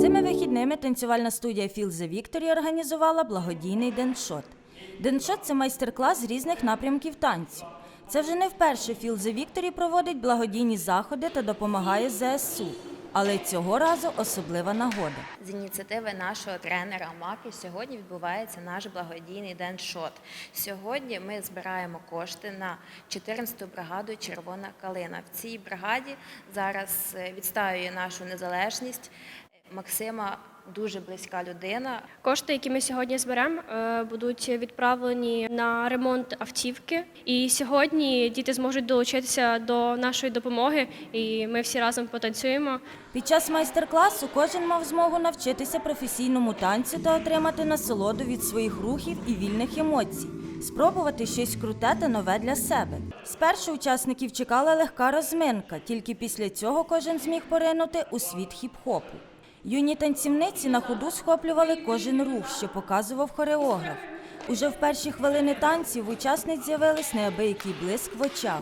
Цими вихідними танцювальна студія Feel the Victory організувала благодійний деншот. Деншот це майстер-клас з різних напрямків танцю. Це вже не вперше Feel the Victory проводить благодійні заходи та допомагає ЗСУ. Але цього разу особлива нагода. З ініціативи нашого тренера Маки сьогодні відбувається наш благодійний день шот. Сьогодні ми збираємо кошти на 14-ту бригаду Червона калина. В цій бригаді зараз відстаює нашу незалежність Максима. Дуже близька людина. Кошти, які ми сьогодні зберемо, е, будуть відправлені на ремонт автівки. І сьогодні діти зможуть долучитися до нашої допомоги, і ми всі разом потанцюємо. Під час майстер-класу кожен мав змогу навчитися професійному танцю та отримати насолоду від своїх рухів і вільних емоцій, спробувати щось круте та нове для себе. Спершу учасників чекала легка розминка, тільки після цього кожен зміг поринути у світ хіп-хопу. Юні танцівниці на ходу схоплювали кожен рух, що показував хореограф. Уже в перші хвилини танців учасниць з'явились неабиякий блиск в очах.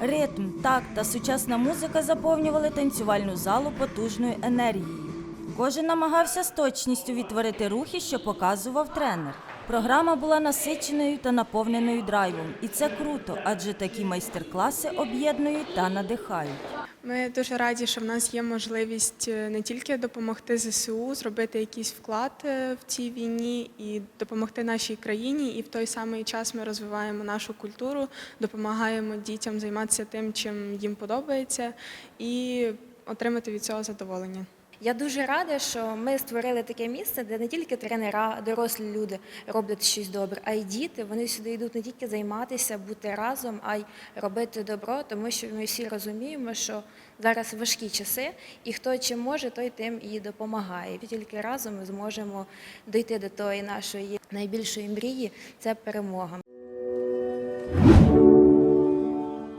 Ритм, такт та сучасна музика заповнювали танцювальну залу потужною енергією. Кожен намагався з точністю відтворити рухи, що показував тренер. Програма була насиченою та наповненою драйвом, і це круто, адже такі майстер-класи об'єднують та надихають. Ми дуже раді, що в нас є можливість е, не тільки допомогти ЗСУ, зробити якийсь вклад е, в цій війні і допомогти нашій країні. І в той самий час ми розвиваємо нашу культуру, допомагаємо дітям займатися тим, чим їм подобається, і отримати від цього задоволення. Я дуже рада, що ми створили таке місце, де не тільки тренера, дорослі люди роблять щось добре, а й діти. Вони сюди йдуть не тільки займатися, бути разом, а й робити добро, тому що ми всі розуміємо, що зараз важкі часи, і хто чим може, той тим і допомагає. І тільки разом ми зможемо дойти до тої нашої найбільшої мрії це перемога.